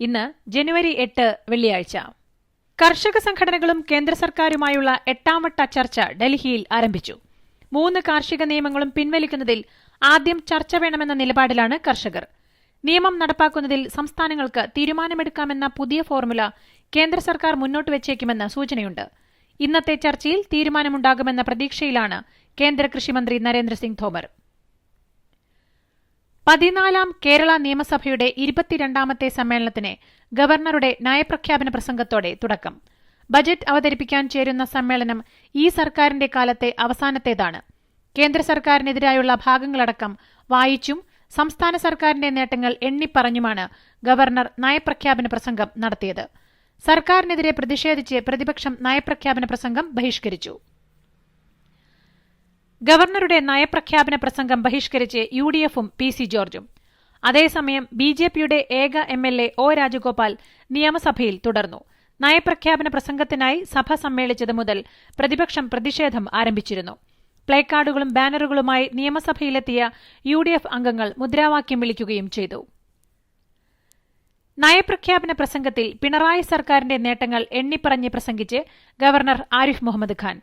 ഇന്ന് ജനുവരി എട്ട് വെള്ളിയാഴ്ച. കർഷക സംഘടനകളും കേന്ദ്ര സർക്കാരുമായുള്ള എട്ടാംവട്ട ചർച്ച ഡൽഹിയിൽ ആരംഭിച്ചു. മൂന്ന് കാർഷിക നിയമങ്ങളും പിൻവലിക്കുന്നതിൽ ആദ്യം ചർച്ച വേണമെന്ന നിലപാടിലാണ് കർഷകർ. നിയമം നടപ്പാക്കുന്നതിൽ സംസ്ഥാനങ്ങൾക്ക് തീരുമാനമെടുക്കാമെന്ന പുതിയ ഫോർമുല കേന്ദ്ര സർക്കാർ മുന്നോട്ട് വച്ചേക്കുമെന്ന സൂചനയുണ്ട്. ഇന്നത്തെ ചർച്ചയിൽ തീരുമാനമുണ്ടാകുമെന്ന പ്രതീക്ഷയിലാണ് കേന്ദ്ര കൃഷിമന്ത്രി നരേന്ദ്രസിംഗ് തോമർ പതിനാലാം കേരള നിയമസഭയുടെ ഇരുപത്തിരണ്ടാമത്തെ സമ്മേളനത്തിന് ഗവർണറുടെ നയപ്രഖ്യാപന പ്രസംഗത്തോടെ തുടക്കം. ബജറ്റ് അവതരിപ്പിക്കാൻ ചേരുന്ന സമ്മേളനം ഈ സർക്കാരിന്റെ കാലത്തെ അവസാനത്തേതാണ്. കേന്ദ്ര സർക്കാരിനെതിരായുള്ള ഭാഗങ്ങളടക്കം വായിച്ചും സംസ്ഥാന സർക്കാരിന്റെ നേട്ടങ്ങൾ എണ്ണിപ്പറഞ്ഞുമാണ് ഗവർണർ നയപ്രഖ്യാപന പ്രസംഗം നടത്തിയത്. സർക്കാരിനെതിരെ പ്രതിഷേധിച്ച് പ്രതിപക്ഷം നയപ്രഖ്യാപന പ്രസംഗം ബഹിഷ്കരിച്ചു. ഗവർണറുടെ നയപ്രഖ്യാപന പ്രസംഗം ബഹിഷ്കരിച്ച് യു ഡി എഫും പി സി ജോർജും. അതേസമയം ബി ജെ പിയുടെ ഏക M L A O Rajagopal നിയമസഭയിൽ തുടർന്നു. നയപ്രഖ്യാപന പ്രസംഗത്തിനായി സഭ സമ്മേളിച്ചത് മുതൽ പ്രതിപക്ഷം പ്രതിഷേധം ആരംഭിച്ചിരുന്നു. പ്ലേക്കാർഡുകളും ബാനറുകളുമായി നിയമസഭയിലെത്തിയ യു ഡി എഫ് അംഗങ്ങൾ മുദ്രാവാക്യം വിളിക്കുകയും ചെയ്തു. നയപ്രഖ്യാപന പ്രസംഗത്തിൽ പിണറായി സർക്കാരിന്റെ നേട്ടങ്ങൾ എണ്ണിപ്പറഞ്ഞ് പ്രസംഗിച്ച് ഗവർണർ ആരിഫ് മുഹമ്മദ് ഖാൻ.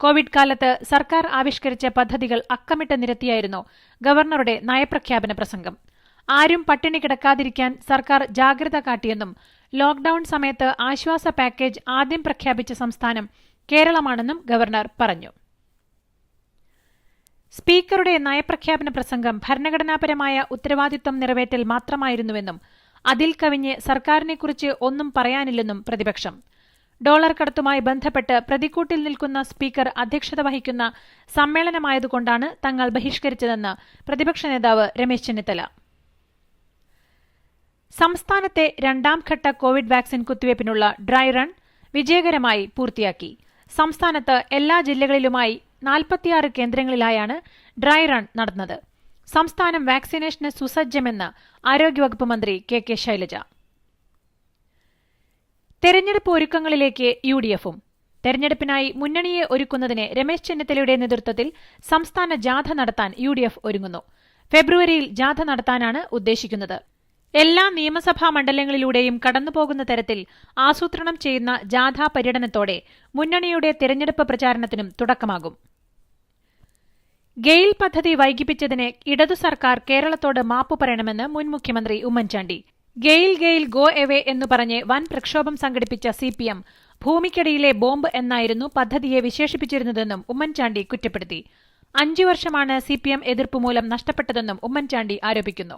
കോവിഡ് കാലത്ത് സർക്കാർ ആവിഷ്കരിച്ച പദ്ധതികൾ അക്കമിട്ട് നിരത്തിയായിരുന്നു ഗവർണറുടെ നയപ്രഖ്യാപന പ്രസംഗം. ആരും പട്ടിണി കിടക്കാതിരിക്കാൻ സർക്കാർ ജാഗ്രത കാട്ടിയെന്നും ലോക്ഡൌൺ സമയത്ത് ആശ്വാസ പാക്കേജ് ആദ്യം പ്രഖ്യാപിച്ച സംസ്ഥാനം കേരളമാണെന്നും ഗവർണർ പറഞ്ഞു. സ്പീക്കറുടെ നയപ്രഖ്യാപന പ്രസംഗം ഭരണഘടനാപരമായ ഉത്തരവാദിത്വം നിറവേറ്റൽ മാത്രമായിരുന്നുവെന്നും അതിൽ കവിഞ്ഞ് സർക്കാരിനെക്കുറിച്ച് ഒന്നും പറയാനില്ലെന്നും പ്രതിപക്ഷം. ഡോളർ കടത്തുമായി ബന്ധപ്പെട്ട് പ്രതിക്കൂട്ടിൽ നിൽക്കുന്ന സ്പീക്കർ അധ്യക്ഷത വഹിക്കുന്ന സമ്മേളനമായതുകൊണ്ടാണ് തങ്ങൾ ബഹിഷ്കരിച്ചതെന്ന് പ്രതിപക്ഷ നേതാവ് രമേശ് ചെന്നിത്തല. സംസ്ഥാനത്തെ രണ്ടാംഘട്ട കോവിഡ് വാക്സിൻ കുത്തിവയ്പ്പിനുള്ള ഡ്രൈ റൺ വിജയകരമായി പൂർത്തിയാക്കി. സംസ്ഥാനത്ത് എല്ലാ ജില്ലകളിലുമായി നാൽപ്പത്തിയാറ് കേന്ദ്രങ്ങളിലായാണ് ഡ്രൈ റൺ നടന്നത്. സംസ്ഥാനം വാക്സിനേഷന് സുസജ്ജമെന്ന് ആരോഗ്യവകുപ്പ് മന്ത്രി കെ കെ ശൈലജ. തെരഞ്ഞെടുപ്പ് ഒരുക്കങ്ങളിലേക്ക് യു ഡി എഫും തെരഞ്ഞെടുപ്പിനായി മുന്നണിയെ ഒരുക്കുന്നതിന് രമേശ് ചെന്നിത്തലയുടെ നേതൃത്വത്തിൽ സംസ്ഥാന ജാഥ നടത്താൻ യു ഡി എഫ് ഒരുങ്ങുന്നു. ഫെബ്രുവരിയിൽ ജാഥ നടത്താനാണ് ഉദ്ദേശിക്കുന്നത്. എല്ലാ നിയമസഭാ മണ്ഡലങ്ങളിലൂടെയും കടന്നുപോകുന്ന തരത്തിൽ ആസൂത്രണം ചെയ്യുന്ന ജാഥാ പര്യടനത്തോടെ മുന്നണിയുടെ തെരഞ്ഞെടുപ്പ് പ്രചാരണത്തിനും തുടക്കമാകും. ഗെയിൽ പദ്ധതി വൈകിപ്പിച്ചതിന് ഇടതു സർക്കാർ കേരളത്തോട് മാപ്പു പറയണമെന്ന് മുൻ മുഖ്യമന്ത്രി ഉമ്മൻചാണ്ടി. ഗെയിൽ ഗെയിൽ ഗോ എവേ എന്ന് പറഞ്ഞ് വൻ പ്രക്ഷോഭം സംഘടിപ്പിച്ച സിപിഎം ഭൂമിക്കടിയിലെ ബോംബ് എന്നായിരുന്നു പദ്ധതിയെ വിശേഷിപ്പിച്ചിരുന്നതെന്നും ഉമ്മൻചാണ്ടി കുറ്റപ്പെടുത്തി. അഞ്ചു വർഷമാണ് സിപിഎം എതിർപ്പ് മൂലം നഷ്ടപ്പെട്ടതെന്നും ഉമ്മൻചാണ്ടി ആരോപിക്കുന്നു.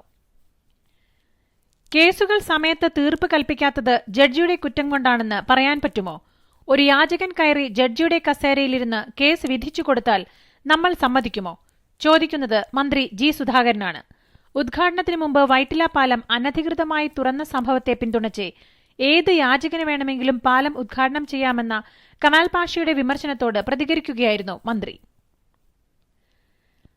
കേസുകൾ സമയത്ത് തീർപ്പ് കൽപ്പിക്കാത്തത് ജഡ്ജിയുടെ കുറ്റം കൊണ്ടാണെന്ന് പറയാൻ പറ്റുമോ? ഒരു യാചകൻ കയറി ജഡ്ജിയുടെ കസേരയിലിരുന്ന് കേസ് വിധിച്ചു കൊടുത്താൽ നമ്മൾ സമ്മതിക്കുമോ? ചോദിക്കുന്നത് മന്ത്രി ജി സുധാകരനാണ്. ഉദ്ഘാടനത്തിന് മുമ്പ് വൈറ്റില പാലം അനധികൃതമായി തുറന്ന സംഭവത്തെ പിന്തുണച്ച് ഏത് യാചകന് വേണമെങ്കിലും പാലം ഉദ്ഘാടനം ചെയ്യാമെന്ന കമാൽ പാഷയുടെ വിമർശനത്തോട് പ്രതികരിക്കുകയായിരുന്നു മന്ത്രി.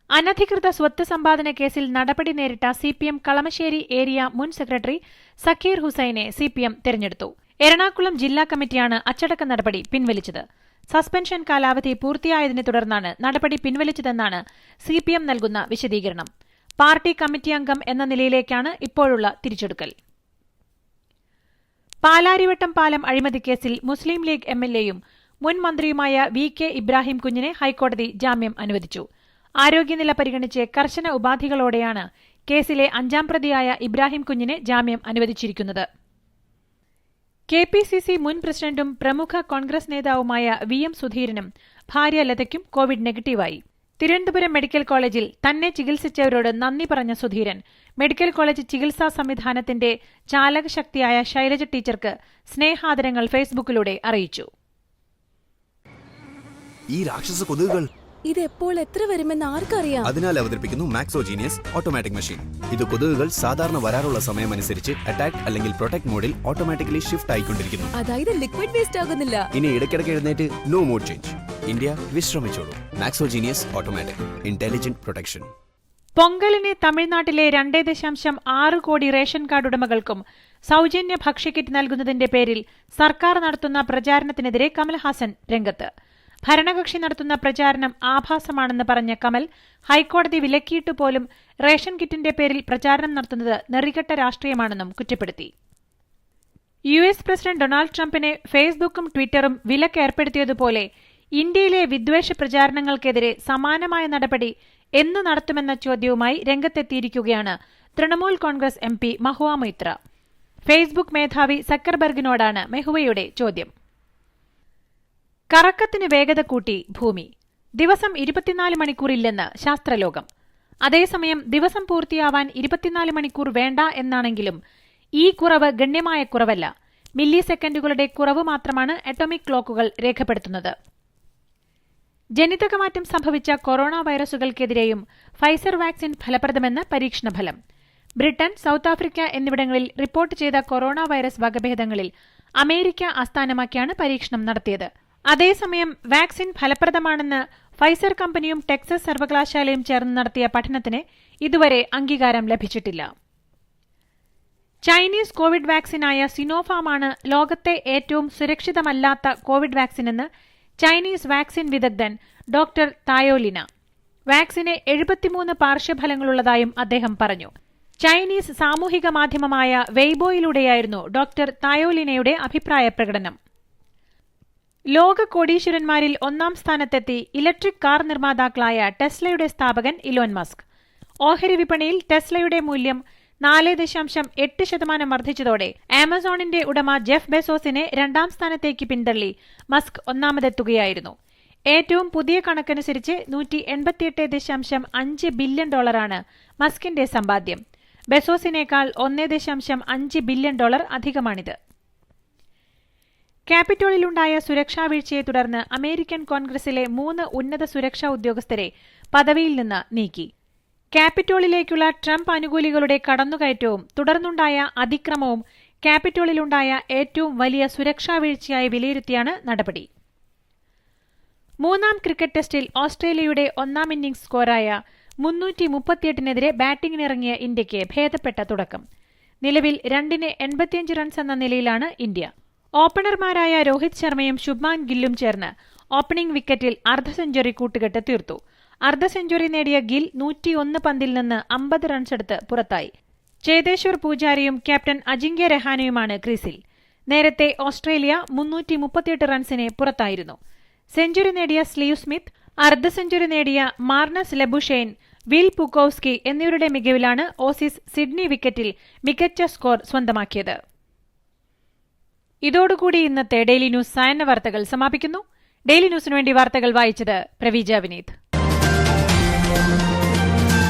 അനധികൃത സ്വത്ത് സമ്പാദന കേസിൽ നടപടി നേരിട്ട സിപിഎം കളമശ്ശേരി ഏരിയ മുൻ സെക്രട്ടറി സക്കീർ ഹുസൈനെ സിപിഎം തെരഞ്ഞെടുത്തു. എറണാകുളം ജില്ലാ കമ്മിറ്റിയാണ് അച്ചടക്ക നടപടി പിൻവലിച്ചത്. സസ്പെൻഷൻ കാലാവധി പൂർത്തിയായതിനെ തുടർന്നാണ് നടപടി പിൻവലിച്ചതെന്നാണ് സിപിഎം നൽകുന്ന വിശദീകരണം. പാർട്ടി കമ്മിറ്റി അംഗം എന്ന നിലയിലേക്കാണ് ഇപ്പോഴുള്ള തിരിച്ചെടുക്കൽ. പാലാരിവട്ടം പാലം അഴിമതിക്കേസിൽ മുസ്ലിം ലീഗ് എംഎൽഎയും മുൻ മന്ത്രിയുമായ വി കെ ഇബ്രാഹിം കുഞ്ഞിനെ ഹൈക്കോടതി ജാമ്യം അനുവദിച്ചു. ആരോഗ്യനില പരിഗണിച്ച് കർശന ഉപാധികളോടെയാണ് കേസിലെ അഞ്ചാം പ്രതിയായ ഇബ്രാഹിം കുഞ്ഞിനെ ജാമ്യം അനുവദിച്ചിരിക്കുന്നത്. കെ പി സി സി മുൻ പ്രസിഡന്റും പ്രമുഖ കോൺഗ്രസ് നേതാവുമായ വി എം സുധീരനും ഭാര്യ ലതയ്ക്കും കോവിഡ് നെഗറ്റീവായി. തിരുവനന്തപുരം മെഡിക്കൽ കോളേജിൽ തന്നെ ചികിത്സിച്ചവരോട് നന്ദി പറഞ്ഞ സുധീരൻ. മെഡിക്കൽ കോളേജ് ചികിത്സാ സംവിധാനത്തിന്റെ ചാലകശക്തിയായ ശൈലജ ടീച്ചർക്ക് സ്നേഹാദരങ്ങൾ ഫേസ്ബുക്കിലൂടെ അറിയിച്ചു. ഈ രാക്ഷസ കൊതുകുകൾ ഇത് എപ്പോൾ എത്ര വരുമെന്ന് ആർക്കറിയാം? അതിനാൽ അവതരിപ്പിക്കുന്നു മാക്സോജീനിയസ് ഓട്ടോമാറ്റിക് മെഷീൻ ഇത് കൊതുകുകൾ സാധാരണ വരാറുള്ള സമയം അനുസരിച്ച് അറ്റാക്ക് അല്ലെങ്കിൽ പ്രൊട്ടക്ട് മോഡിൽ ഓട്ടോമാറ്റിക്കലി ഷിഫ്റ്റ് ആയിക്കൊണ്ടിരിക്കുന്നു. അതായത് ലിക്വിഡ് വേസ്റ്റ് ആകുന്നില്ല. ഇനി ഇടയ്ക്കിടയ്ക്ക് എഴുന്നേറ്റ് നോ മോഡ് ചേഞ്ച് ഇന്ത്യ വിശ്രമിച്ചോളൂ. മാക്സോജീനിയസ് ഓട്ടോമാറ്റിക് ഇന്റലിജന്റ് പ്രൊട്ടക്ഷൻ പൊങ്കലിന് തമിഴ്നാട്ടിലെ രണ്ടേ ദശാംശം ആറ് കോടി റേഷൻ കാർഡ് ഉടമകൾക്കും സൌജന്യ ഭക്ഷ്യക്കിറ്റ് നൽകുന്നതിന്റെ പേരിൽ സർക്കാർ നടത്തുന്ന പ്രചാരണത്തിനെതിരെ കമൽഹാസൻ രംഗത്ത്. ഭരണകക്ഷി നടത്തുന്ന പ്രചാരണം ആഭാസമാണെന്ന് പറഞ്ഞ കമൽ ഹൈക്കോടതി വിലക്കിയിട്ട് പോലും റേഷൻ കിറ്റിന്റെ പേരിൽ പ്രചാരണം നടത്തുന്നത് നെറികെട്ട രാഷ്ട്രീയമാണെന്നും കുറ്റപ്പെടുത്തി. യു എസ് പ്രസിഡന്റ് ഡൊണാൾഡ് ട്രംപിനെ ഫേസ്ബുക്കും ട്വിറ്ററും വിലക്കേർപ്പെടുത്തിയതുപോലെ ഇന്ത്യയിലെ വിദ്വേഷ പ്രചാരണങ്ങൾക്കെതിരെ സമാനമായ നടപടി എന്ന് നടത്തുമെന്ന ചോദ്യവുമായി രംഗത്തെത്തിയിരിക്കുകയാണ് Trinamool Congress M P Mahua Moitra Facebook മേധാവി സക്കർബർഗിനോടാണ് മെഹുവയുടെ ചോദ്യം. കറക്കത്തിന് വേഗത കൂട്ടി ഭൂമി. ദിവസം ഇരുപത്തിനാല് മണിക്കൂറില്ലെന്ന് ശാസ്ത്രലോകം. അതേസമയം ദിവസം പൂർത്തിയാവാൻ ഇരുപത്തിനാല് മണിക്കൂർ വേണ്ട എന്നാണെങ്കിലും ഈ കുറവ് ഗണ്യമായ കുറവല്ല. മില്ലി സെക്കൻഡുകളുടെ കുറവ് മാത്രമാണ് അറ്റോമിക് ക്ലോക്കുകൾ രേഖപ്പെടുത്തുന്നത്. ജനിതകമാറ്റം സംഭവിച്ച കൊറോണ വൈറസുകൾക്കെതിരെയും ഫൈസർ വാക്സിൻ ഫലപ്രദമെന്ന് പരീക്ഷണഫലം. ബ്രിട്ടൻ സൌത്ത് ആഫ്രിക്ക എന്നിവിടങ്ങളിൽ റിപ്പോർട്ട് ചെയ്ത കൊറോണ വൈറസ് വകഭേദങ്ങളിൽ അമേരിക്ക ആസ്ഥാനമാക്കിയാണ് പരീക്ഷണം നടത്തിയത്. അതേസമയം വാക്സിൻ ഫലപ്രദമാണെന്ന് ഫൈസർ കമ്പനിയും ടെക്സസ് സർവകലാശാലയും ചേർന്ന് നടത്തിയ പഠനത്തിന് ഇതുവരെ അംഗീകാരം ലഭിച്ചിട്ടില്ല. ചൈനീസ് കോവിഡ് വാക്സിനായ സിനോഫാമാണ് ലോകത്തെ ഏറ്റവും സുരക്ഷിതമല്ലാത്ത കോവിഡ് വാക്സിനെന്ന് ചൈനീസ് വാക്സിൻ വിദഗ്ധൻ ഡോക്ടർ തായോലിന. വാക്സിന് എഴുപത്തിമൂന്ന് പാർശ്വഫലങ്ങളുള്ളതായും അദ്ദേഹം പറഞ്ഞു. ചൈനീസ് സാമൂഹിക മാധ്യമമായ വെയ്ബോയിലൂടെയായിരുന്നു ഡോക്ടർ തായോലിനയുടെ അഭിപ്രായ പ്രകടനം. ലോക കോടീശ്വരന്മാരിൽ ഒന്നാം സ്ഥാനത്തെത്തി ഇലക്ട്രിക് കാർ നിർമ്മാതാക്കളായ ടെസ്ലയുടെ സ്ഥാപകൻ ഇലോൻ മസ്ക്. ഓഹരി വിപണിയിൽ ടെസ്ലയുടെ മൂല്യം നാല് ദശാംശം എട്ട് ശതമാനം വർദ്ധിച്ചതോടെ ആമസോണിന്റെ ഉടമ ജെഫ് ബെസോസിനെ രണ്ടാം സ്ഥാനത്തേക്ക് പിന്തള്ളി. മസ്ക് ഒന്നാമതെത്തുകയായിരുന്നു. ഏറ്റവും പുതിയ കണക്കനുസരിച്ച് നൂറ്റി എൺപത്തിയെട്ട് ദശാംശം അഞ്ച് ബില്യൺ ഡോളറാണ് മസ്കിന്റെ സമ്പാദ്യം. ബെസോസിനേക്കാൾ ഒന്നേ ദശാംശം അഞ്ച് ബില്യൺ ഡോളർ അധികമാണിത്. ക്യാപിറ്റോളിലുണ്ടായ സുരക്ഷാ വീഴ്ചയെ തുടർന്ന് അമേരിക്കൻ കോൺഗ്രസിലെ മൂന്ന് ഉന്നത സുരക്ഷാ ഉദ്യോഗസ്ഥരെ പദവിയിൽ നിന്ന് നീക്കി. ക്യാപിറ്റോളിലേക്കുള്ള ട്രംപ് അനുകൂലികളുടെ കടന്നുകയറ്റവും തുടർന്നുണ്ടായ അതിക്രമവും ക്യാപിറ്റോളിലുണ്ടായ ഏറ്റവും വലിയ സുരക്ഷാ വീഴ്ചയായി വിലയിരുത്തിയാണ് നടപടി. മൂന്നാം ക്രിക്കറ്റ് ടെസ്റ്റിൽ ഓസ്ട്രേലിയയുടെ ഒന്നാം ഇന്നിംഗ്സ് സ്കോറായ മുന്നൂറ്റി മുപ്പത്തിയെട്ടിനെതിരെ ബാറ്റിംഗിനിറങ്ങിയ ഇന്ത്യയ്ക്ക് ഭേദപ്പെട്ട തുടക്കം. നിലവിൽ രണ്ടിന് എൺപത്തിയഞ്ച് റൺസ് എന്ന നിലയിലാണ് ഇന്ത്യ. ഓപ്പണർമാരായ രോഹിത് ശർമ്മയും ശുഭ്മാൻ ഗില്ലും ചേർന്ന് ഓപ്പണിംഗ് വിക്കറ്റിൽ അർദ്ധ സെഞ്ചുറി കൂട്ടുകെട്ട് തീർത്തു. അർദ്ധ സെഞ്ചുറി നേടിയ ഗിൽ നൂറ്റിയൊന്ന് പന്തിൽ നിന്ന് അമ്പത് റൺസെടുത്ത് പുറത്തായി. ചേതേശ്വർ പൂജാരിയും ക്യാപ്റ്റൻ അജിങ്ക്യ രഹാനയുമാണ് ക്രീസിൽ. നേരത്തെ ഓസ്ട്രേലിയ മുന്നൂറ്റി മുപ്പത്തിയെട്ട് റൺസിനെ പുറത്തായിരുന്നു. സെഞ്ചുറി നേടിയ സ്ലീവ് സ്മിത്ത് അർദ്ധ സെഞ്ചുറി നേടിയ മാർണസ് ലെബുഷെയ്ൻ വിൽ പുക്കോവ്സ്കി എന്നിവരുടെ മികവിലാണ് ഓസീസ് സിഡ്നി വിക്കറ്റിൽ മികച്ച സ്കോർ സ്വന്തമാക്കിയത്. ഇതോടുകൂടി ഇന്നത്തെ ഡെയിലി ന്യൂസ് സായന്ന വാർത്തകൾ സമാപിക്കുന്നു. ഡെയിലി ന്യൂസിനു വേണ്ടി വാർത്തകൾ വായിച്ചത് Praveeja Vineeth